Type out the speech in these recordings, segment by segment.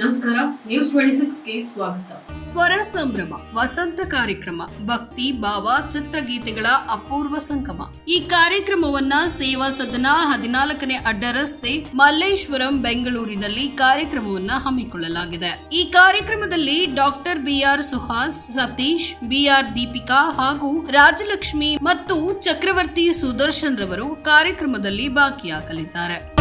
ನಮಸ್ಕಾರ news twenty ಸಿಕ್ಸ್ಗೆ ಸ್ವಾಗತ. ಸ್ವರ ಸಂಭ್ರಮ, ವಸಂತ ಕಾರ್ಯಕ್ರಮ, ಭಕ್ತಿ, ಭಾವ, ಚಿತ್ರಗೀತೆಗಳ ಅಪೂರ್ವ ಸಂಗಮ. ಈ ಕಾರ್ಯಕ್ರಮವನ್ನ ಸೇವಾ ಸದನ ಹದಿನಾಲ್ಕನೇ ಅಡ್ಡ ರಸ್ತೆ ಮಲ್ಲೇಶ್ವರಂ, ಬೆಂಗಳೂರಿನಲ್ಲಿ ಕಾರ್ಯಕ್ರಮವನ್ನ ಹಮ್ಮಿಕೊಳ್ಳಲಾಗಿದೆ. ಈ ಕಾರ್ಯಕ್ರಮದಲ್ಲಿ doctor B R Suhas, Satish, B R Deepika ಹಾಗೂ ರಾಜಲಕ್ಷ್ಮಿ ಮತ್ತು ಚಕ್ರವರ್ತಿ ಸುದರ್ಶನ್ ರವರು ಕಾರ್ಯಕ್ರಮದಲ್ಲಿ ಭಾಗಿಯಾಗಲಿದ್ದಾರೆ.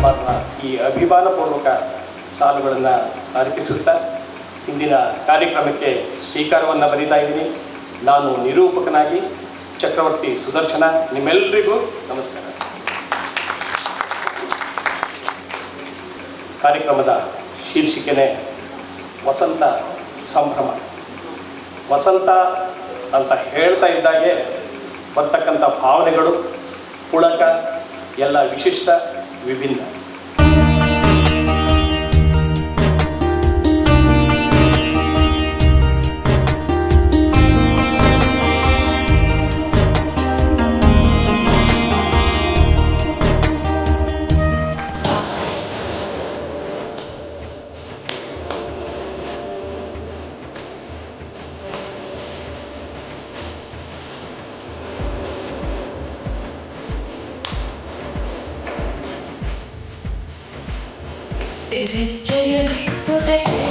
ತಮ್ಮನ್ನ ಈ ಅಭಿಮಾನಪೂರ್ವಕ ಸಾಲುಗಳನ್ನು ಅರ್ಪಿಸುತ್ತಾ ಇಂದಿನ ಕಾರ್ಯಕ್ರಮಕ್ಕೆ ಶ್ರೀಕಾರವನ್ನು ಬರೀತಾ ಇದ್ದೀನಿ. ನಾನು ನಿರೂಪಕನಾಗಿ ಚಕ್ರವರ್ತಿ ಸುದರ್ಶನ. ನಿಮ್ಮೆಲ್ಲರಿಗೂ ನಮಸ್ಕಾರ. ಕಾರ್ಯಕ್ರಮದ ಶೀರ್ಷಿಕೆನೇ ವಸಂತ ಸಂಭ್ರಮ. ವಸಂತ ಅಂತ ಹೇಳ್ತಾ ಇದ್ದಾಗೆ ಬರ್ತಕ್ಕಂಥ ಭಾವನೆಗಳು, ಪುಳಕ, ಎಲ್ಲ ವಿಶಿಷ್ಟ Webinar. Is it genuine today?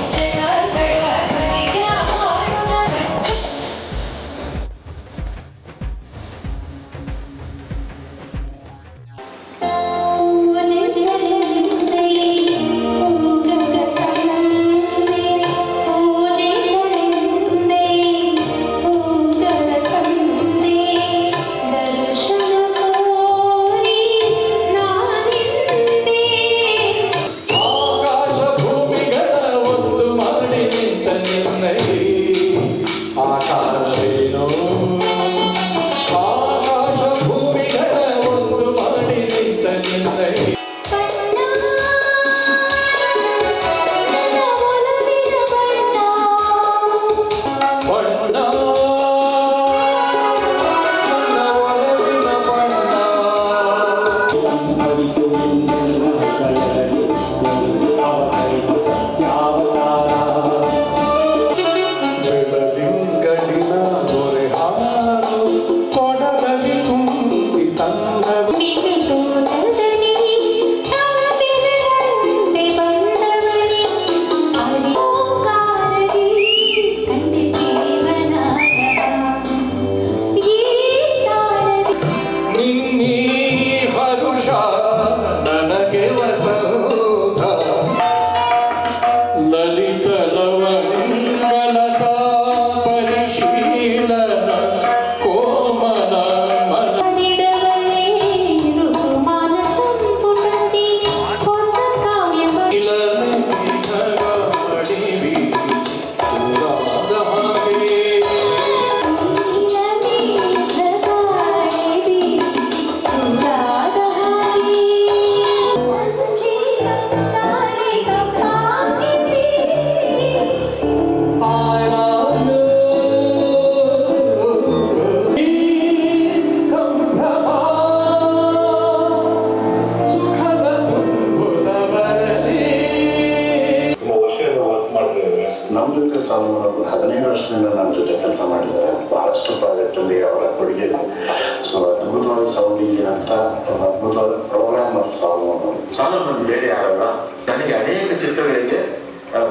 ಅದ್ಭುತವಾದ ಪ್ರೋಗ್ರಾಮ್ ಮತ್ತು ಸಾಲ್ಮನ್ ಸಾಲಮನ್ ಬೇರೆ ಯಾರಲ್ಲ? ನನಗೆ ಅನೇಕ ಚಿತ್ರಗಳಿಗೆ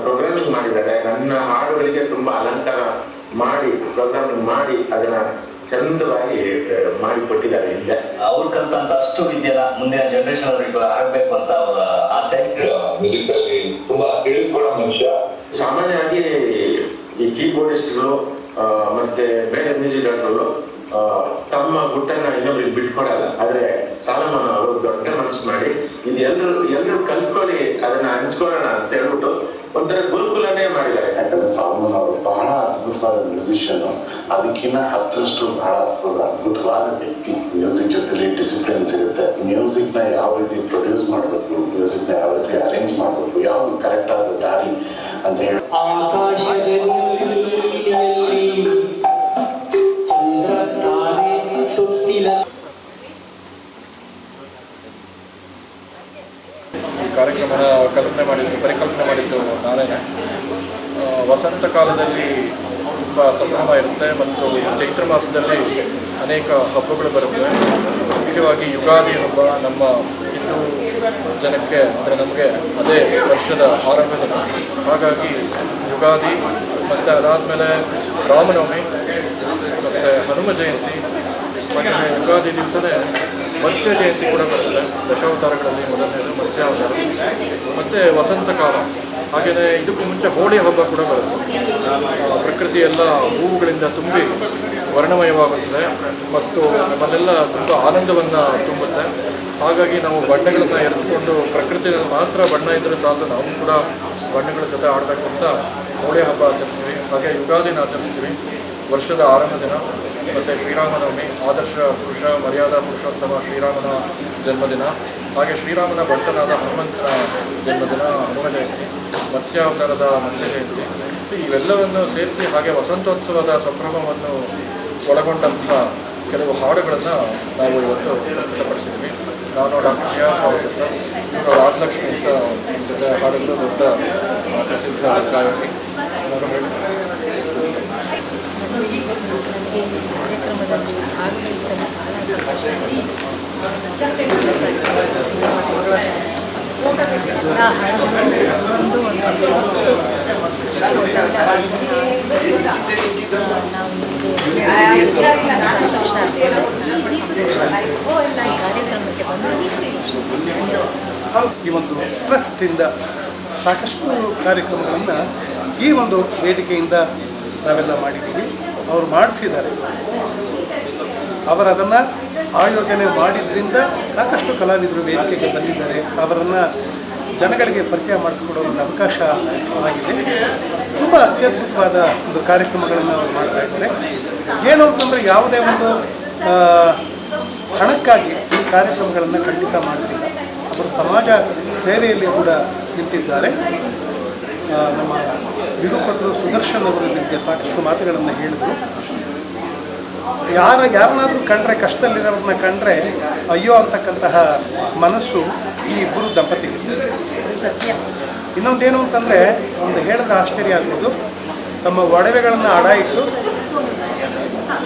ಪ್ರೋಗ್ರಾಮಿಂಗ್ ಮಾಡಿದ್ದಾರೆ. ನನ್ನ ಹಾಡುಗಳಿಗೆ ತುಂಬಾ ಅಲಂಕಾರ ಮಾಡಿ ಪ್ರೋಗ್ರಾಮಿಂಗ್ ಮಾಡಿ ಅದನ್ನ ಚಂದವಾಗಿ ಮಾಡಿಕೊಟ್ಟಿದ್ದಾರೆ ಮಾಡಿ ಕೊಟ್ಟಿದ್ದಾರೆ ಹಿಂದೆ ಅವ್ರು ಕಲ್ತಂತ ಅಷ್ಟು ಇದೆಯಲ್ಲ ಮುಂದಿನ ಜನರೇಷನ್ ಅವರಿಗೆ ಆಗ್ಬೇಕು ಅಂತ ಅವರ ಆಸೆ. ಮ್ಯೂಸಿಕ್ ಅಲ್ಲಿ ತುಂಬಾ ತಿಳಿದುಕೊಳ್ಳೋ ಮನುಷ್ಯ. ಸಾಮಾನ್ಯವಾಗಿ ಈ ಕೀಬೋರ್ಡಿಸ್ಟ್ಗಳು ಮತ್ತೆ ಬೇರೆ ಮ್ಯೂಸಿಕ್ ಡಾಕ್ಟರ್ಗಳು ತಮ್ಮ ಗುಟ್ಟನ್ನ ಇನ್ನೊಬ್ರಿಗೆ ಬಿಟ್ಕೊಡಲ್ಲ. ಆದ್ರೆ ಸಾಲಮನ್ ಅವರು ದೊಡ್ಡ ಮನಸ್ಸು ಮಾಡಿ ಇದು ಎಲ್ರು ಎಲ್ರು ಕಲ್ತ್ಕೊಳ್ಳಿ ಅದನ್ನ ಹಂಚ್ಕೊಳ್ಳೋಣ ಅಂತ ಹೇಳ್ಬಿಟ್ಟು ಒಂಥರ ಗುರುಕುಲನೇ ಮಾಡಿದ್ದಾರೆ. ಯಾಕಂದ್ರೆ ಸಾಲ್ಮನ್ ಅವರು ಬಹಳ ಅದ್ಭುತವಾದ ಮ್ಯೂಸಿಷಿಯನ್ ಅದಕ್ಕಿಂತ ಹತ್ತರಷ್ಟು ಬಹಳ ಅದ್ಭುತ ಅದ್ಭುತವಾದ ವ್ಯಕ್ತಿ. ಮ್ಯೂಸಿಕ್ ಜೊತೆಲಿ ಡಿಸಿಪ್ಲಿನ್ಸ್ ಇರುತ್ತೆ ಮ್ಯೂಸಿಕ್ನ ಯಾವ ರೀತಿ ಪ್ರೊಡ್ಯೂಸ್ ಮಾಡಬೇಕು ಮ್ಯೂಸಿಕ್ನ ಯಾವ ರೀತಿ ಅರೇಂಜ್ ಮಾಡಬೇಕು ಯಾವ ಕರೆಕ್ಟ್ ಆದ ದಾರಿ ಅಂತ ಹೇಳಿ. ಕಾರ್ಯಕ್ರಮನ ಕಲ್ಪನೆ ಮಾಡಿದ್ದು, ಪರಿಕಲ್ಪನೆ ಮಾಡಿದ್ದು ನಾನೇ ವಸಂತ ಕಾಲದಲ್ಲಿ ತುಂಬ ಸಂಭ್ರಮ ಇರುತ್ತೆ ಮತ್ತು ಚೈತ್ರ ಮಾಸದಲ್ಲಿ ಅನೇಕ ಹಬ್ಬಗಳು ಬರುತ್ತವೆ ಮುಖ್ಯವಾಗಿ ಯುಗಾದಿ ಹಬ್ಬ ನಮ್ಮ ಹಿಂದೂ ಜನಕ್ಕೆ ಅಂದರೆ ನಮಗೆ ಅದೇ ವರ್ಷದ ಆರಂಭದ. ಹಾಗಾಗಿ ಯುಗಾದಿ ಮತ್ತು ಅದಾದಮೇಲೆ ರಾಮನವಮಿ ಮತ್ತು ಹನುಮ ಜಯಂತಿ. ಮತ್ತು ಯುಗಾದಿ ದಿವಸನೇ ಮತ್ಸ್ಯ ಜಯಂತಿ ಕೂಡ ಬರುತ್ತೆ ದಶಾವತಾರಗಳಲ್ಲಿ ಮೊದಲನೇದು ಮತ್ಸ್ಯಾವತಾರ. ಮತ್ತು ವಸಂತ ಕಾಲ. ಹಾಗೆಯೇ ಇದಕ್ಕೂ ಮುಂಚೆ ಹೋಳಿ ಹಬ್ಬ ಕೂಡ ಬರುತ್ತೆ. ಪ್ರಕೃತಿ ಎಲ್ಲ ಹೂವುಗಳಿಂದ ತುಂಬಿ ವರ್ಣಮಯವಾಗುತ್ತದೆ. ಮತ್ತು ನಮ್ಮಲ್ಲೆಲ್ಲ ತುಂಬ ಆನಂದವನ್ನು ತುಂಬುತ್ತೆ. ಹಾಗಾಗಿ ನಾವು ಬಣ್ಣಗಳನ್ನು ಎರಚಿಕೊಂಡು ಪ್ರಕೃತಿ ಮಾತ್ರ ಬಣ್ಣ ಇದ್ದರೆ ಸಾಕು. ನಾವು ಕೂಡ ಬಣ್ಣಗಳ ಜೊತೆ ಆಡಬೇಕು ಅಂತ ಹೋಳಿ ಹಬ್ಬ ಆಚರಿಸ್ತೀವಿ. ಹಾಗೆ ಯುಗಾದಿನ ಆಚರಿಸ್ತೀವಿ. ವರ್ಷದ ಆರಂಭ ದಿನ. ಮತ್ತು ಶ್ರೀರಾಮನವಮಿ ಆದರ್ಶ ಪುರುಷ, ಮರ್ಯಾದಾ ಪುರುಷೋತ್ತಮ ಶ್ರೀರಾಮನ ಜನ್ಮದಿನ. ಹಾಗೆ ಶ್ರೀರಾಮನ ಭಕ್ತನಾದ ಹನುಮಂತನ ಜನ್ಮದಿನ, ಹನುಮ ಜಯಂತಿ ಮತ್ಸ್ಯಾವತಾರದ ಮತ್ಸ್ಯ ಜಯಂತಿ. ಇವೆಲ್ಲವನ್ನು ಸೇರಿಸಿ ಹಾಗೆ ವಸಂತೋತ್ಸವದ ಸಂಭ್ರಮವನ್ನು ಒಳಗೊಂಡಂತಹ ಕೆಲವು ಹಾಡುಗಳನ್ನು ನಾವು ಇವತ್ತು ವ್ಯಕ್ತಪಡಿಸಿದ್ವಿ. ನಾನು ಡಾಕ್ಟರ್ ಶ್ರೇಯಾ ಸಾವಕತ್ರ ಇವರು ರಾಜಲಕ್ಷ್ಮಿ ಅಂತ ಜೊತೆ ಹಾಡಿದ್ರು ದೊಡ್ಡ ಪ್ರಸಿದ್ಧ ಗಾಯಕಿ. ಈ ಕಾರ್ಯಕ್ರಮದಲ್ಲಿ ಭಾಗವಹಿಸಲು ಒಂದು ನಾವು ಈ ಒಂದು ಟ್ರಸ್ಟಿಂದ ಸಾಕಷ್ಟು ಕಾರ್ಯಕ್ರಮಗಳನ್ನು ಈ ಒಂದು ವೇದಿಕೆಯಿಂದ ನಾವೆಲ್ಲ ಮಾಡಿದ್ದೀವಿ. ಅವರು ಮಾಡಿಸಿದ್ದಾರೆ. ಅವರು ಅದನ್ನು ಆಯೋಜನೆ ಮಾಡಿದ್ರಿಂದ ಸಾಕಷ್ಟು ಕಲಾವಿದರು ವೇದಿಕೆಗೆ ಬಂದಿದ್ದಾರೆ. ಅವರನ್ನು ಜನಗಳಿಗೆ ಪರಿಚಯ ಮಾಡಿಸ್ಕೊಡೋ ಒಂದು ಅವಕಾಶ ಆಗಿದೆ. ತುಂಬ ಅತ್ಯದ್ಭುತವಾದ ಒಂದು ಕಾರ್ಯಕ್ರಮಗಳನ್ನು ಅವರು ಮಾಡ್ತಾ ಇದ್ದಾರೆ. ಏನು ಅಂತಂದರೆ ಯಾವುದೇ ಒಂದು ಹಣಕ್ಕಾಗಿ ಈ ಕಾರ್ಯಕ್ರಮಗಳನ್ನು ಖಂಡಿತ ಮಾಡ್ತಿಲ್ಲ. ಅವರು ಸಮಾಜ ಸೇವೆಯಲ್ಲಿ ಕೂಡ ನಿಂತಿದ್ದಾರೆ. ನಮ್ಮ ನಿರೂಪಕರು ಸುದರ್ಶನ್ ಅವರು ಬಗ್ಗೆ ಸಾಕಷ್ಟು ಮಾತುಗಳನ್ನು ಹೇಳಿದರು. ಯಾರ ಯಾರನ್ನಾದರೂ ಕಂಡ್ರೆ ಕಷ್ಟದಲ್ಲಿರೋರನ್ನ ಕಂಡ್ರೆ, ಅಯ್ಯೋ ಅಂತಕ್ಕಂತಹ ಮನಸ್ಸು ಈ ಇಬ್ಬರು ದಂಪತಿಗಳು ಸತ್ಯ ಇನ್ನೊಂದೇನು ಅಂತಂದರೆ, ಒಂದು ಹೇಳಿದ್ರೆ ಆಶ್ಚರ್ಯ ಆಗ್ಬೋದು. ತಮ್ಮ ಒಡವೆಗಳನ್ನು ಅಡ ಇಟ್ಟು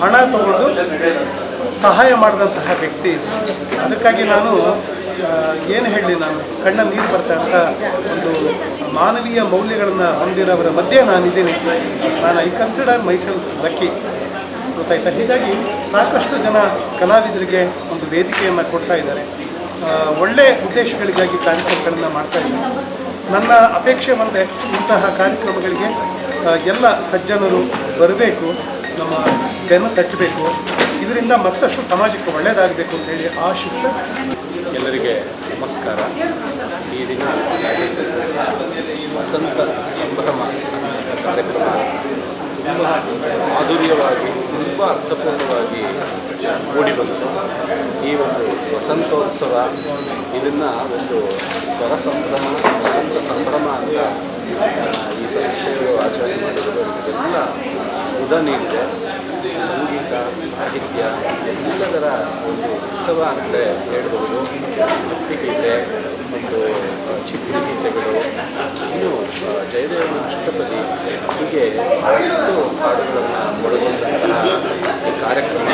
ಹಣ ತಗೊಂಡು ಸಹಾಯ ಮಾಡಿದಂತಹ ವ್ಯಕ್ತಿ ಇದು. ಅದಕ್ಕಾಗಿ ನಾನು ಏನು ಹೇಳಲಿ ನಾನು? ಕಣ್ಣ ನೀರು ಬರ್ತಾ ಅಂತ ಒಂದು ಮಾನವೀಯ ಮೌಲ್ಯಗಳನ್ನು ಹೊಂದಿರೋವರ ಮಧ್ಯೆ ನಾನಿದ್ದೀನಿ. ನಾನು ಐ ಕನ್ಸಿಡರ್ ಮೈಸೆಲ್ಫ್ ಲಕ್ಕಿ. ಗೊತ್ತಾಯ್ತಾ? ಹೀಗಾಗಿ ಸಾಕಷ್ಟು ಜನ ಕಲಾವಿದರಿಗೆ ಒಂದು ವೇದಿಕೆಯನ್ನು ಕೊಡ್ತಾ ಇದ್ದಾರೆ. ಒಳ್ಳೆಯ ಒಳ್ಳೆ ಉದ್ದೇಶಗಳಿಗಾಗಿ ಕಾರ್ಯಕ್ರಮಗಳನ್ನು ಮಾಡ್ತಾ ಇದ್ದಾರೆ. ನನ್ನ ಅಪೇಕ್ಷೆ ಒಂದೇ ಇಂತಹ ಕಾರ್ಯಕ್ರಮಗಳಿಗೆ ಎಲ್ಲ ಸಜ್ಜನರು ಬರಬೇಕು, ನಮ್ಮ ಬೆನ್ನು ತಟ್ಟಬೇಕು. ಇದರಿಂದ ಮತ್ತಷ್ಟು ಸಮಾಜಕ್ಕೆ ಒಳ್ಳೆಯದಾಗಬೇಕು ಅಂತೇಳಿ ಆಶಿಸ್ತಾ ಎಲ್ಲರಿಗೆ ನಮಸ್ಕಾರ. ಈ ದಿನ ವಸಂತ ಸಂಭ್ರಮ ಕಾರ್ಯಕ್ರಮ. ತುಂಬ ಮಾಧುರ್ಯವಾಗಿ, ತುಂಬ ಅರ್ಥಪೂರ್ಣವಾಗಿ ಮೂಡಿಬಂತು ಈ ಒಂದು ವಸಂತೋತ್ಸವ, ಇದನ್ನು ಒಂದು ಸ್ವರ ಸಂಭ್ರಮ, ವಸಂತ ಸಂಭ್ರಮ ಅಂತ ಈ ಸಂಸ್ಥೆಯು ಆಚರಣೆ ಮಾಡಿರೋದು ಇದೆಲ್ಲ ಉದ ನೀಡಿದೆ. ಸಂಗೀತ, ಸಾಹಿತ್ಯ ಎಲ್ಲದರ ಒಂದು ಉತ್ಸವ ಅಂತ ಹೇಳ್ಬೋದು. ಭಕ್ತಿಗೀತೆ ಮತ್ತು ಚಿತ್ರ ಗೀತೆಗಳು, ಇನ್ನು ಜಯದೇವ ಅಷ್ಟಪದಿ ಹೀಗೆ ಹತ್ತು ಹಾಡುಗಳನ್ನು ಒಳಗೊಂಡಂತಹ ಈ ಕಾರ್ಯಕ್ರಮ.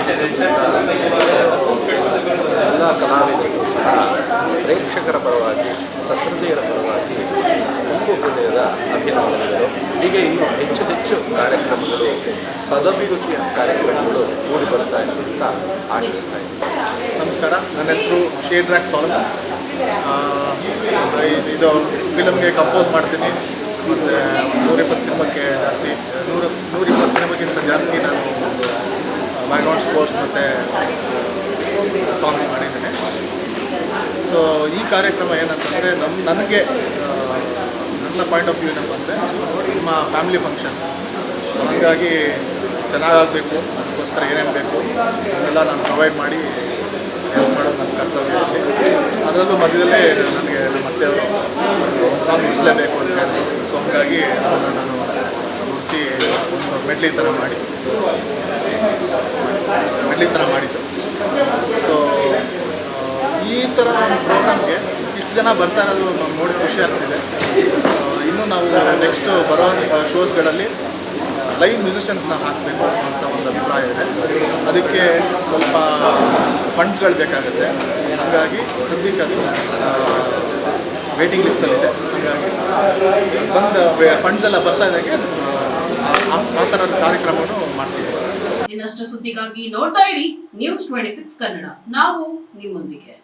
ಎಲ್ಲ ಕಲಾವಿದರು ಸಹ ಪ್ರೇಕ್ಷಕರ ಪರವಾಗಿ ಸಹೃದಯರ ಪರವಾಗಿ ತುಂಬ ಹೃದಯದ ಅಭಿನಂದನೆಗಳು. ಹೀಗೆ ಇನ್ನು ಹೆಚ್ಚು ಹೆಚ್ಚು ಕಾರ್ಯಕ್ರಮಗಳು ಸದಭಿರುಚಿಯ ಕಾರ್ಯಕ್ರಮಗಳು ಮೂಡಿ ಬರ್ತಾ ಇದೆ ಅಂತ ಆಶಿಸ್ತಾ ಇದ್ದೀನಿ ನಮಸ್ಕಾರ, ನನ್ನ ಹೆಸರು ಶೇಡ್ರಾಕ್ ಸಾಲಮ್ ಇದು ಫಿಲಮ್ಗೆ ಕಂಪೋಸ್ ಮಾಡ್ತೀನಿ. ಮತ್ತು ನೂರಿಪ್ಪತ್ತು ಸಿನಿಮಾಕ್ಕೆ ಜಾಸ್ತಿ, ನೂರ, ನೂರಿಪ್ಪತ್ತು ಸಿನಿಮಾಗಿಂತ ಜಾಸ್ತಿ ನಾನು ಬ್ಯಾಕ್ಗ್ರೌಂಡ್ ಸ್ಪೋರ್ಟ್ಸ್ ಮತ್ತು ಸಾಂಗ್ಸ್ ಮಾಡಿದ್ದೀನಿ. ಸೊ ಈ ಕಾರ್ಯಕ್ರಮ ಏನಂತಂದರೆ ನಮ್ಮ ನನಗೆ ನನ್ನ ಪಾಯಿಂಟ್ ಆಫ್ ವ್ಯೂ ಏನಪ್ಪ ಅಂದರೆ ನಮ್ಮ ಫ್ಯಾಮಿಲಿ ಫಂಕ್ಷನ್ ಸೊ ಹಾಗಾಗಿ ಚೆನ್ನಾಗಾಗಬೇಕು, ಅದಕ್ಕೋಸ್ಕರ ಏನೇನು ಬೇಕು ಅದನ್ನೆಲ್ಲ ನಾನು ಪ್ರೊವೈಡ್ ಮಾಡಿ ಹೆಲ್ಪ್ ಮಾಡೋದು ನನ್ನ ಕರ್ತವ್ಯ ಅದರಲ್ಲೂ ಮಧ್ಯದಲ್ಲಿ ನನಗೆ ನಮ್ಮ ಅತ್ತೆಯವರು ಒಂದು ಸಾಂಗ್ ಅಂತ ಹೇಳಿದ್ರು. ಸೊ ಹಾಗಾಗಿ ಅದನ್ನು ನಾನು ಮುಗಿಸಿ ಒಂದು ಮೆಡ್ಲಿ ಥರ ಮಾಡಿ ಮೆಡ್ಲಿ ಥರ ಮಾಡಿದ್ದು. ಸೊ ಈ ಥರ ಪ್ರೋಗ್ರಾಮ್ಗೆ ಇಷ್ಟು ಜನ ಬರ್ತಾ ಇರೋದು ನೋಡಿ ಖುಷಿ ಆಗ್ತಿದೆ. ನಾವು ನೆಕ್ಸ್ಟ್ ಬರೋ ಶೋಸ್ಗಳಲ್ಲಿ ಲೈವ್ ಮ್ಯೂಸಿಷಿಯನ್ಸ್ನ ಹಾಕಬೇಕು ಅಂತ ಒಂದು ಅಭಿಪ್ರಾಯ ಇದೆ. ಅದಕ್ಕೆ ಸ್ವಲ್ಪ ಫಂಡ್ಸ್ಗಳು ಬೇಕಾಗುತ್ತೆ. ಹಾಗಾಗಿ ಸದ್ಯಕ್ಕೆ ಅದು ವೇಟಿಂಗ್ ಲಿಸ್ಟಲ್ಲಿದೆ ಹಾಗಾಗಿ ಬಂದು ಫಂಡ್ಸ್ ಎಲ್ಲ ಬರ್ತಾ ಇದ್ದಾಗೆ ಆ ಥರ ಕಾರ್ಯಕ್ರಮವನ್ನು ಮಾಡ್ತೀವಿ. ಇನ್ನಷ್ಟು ಸುದ್ದಿಗಾಗಿ ನೋಡ್ತಾ ಇರಿ ನ್ಯೂಸ್ ಟ್ವೆಂಟಿ ಸಿಕ್ಸ್ ಕನ್ನಡ. ನಾವು ನಿಮ್ಮೊಂದಿಗೆ.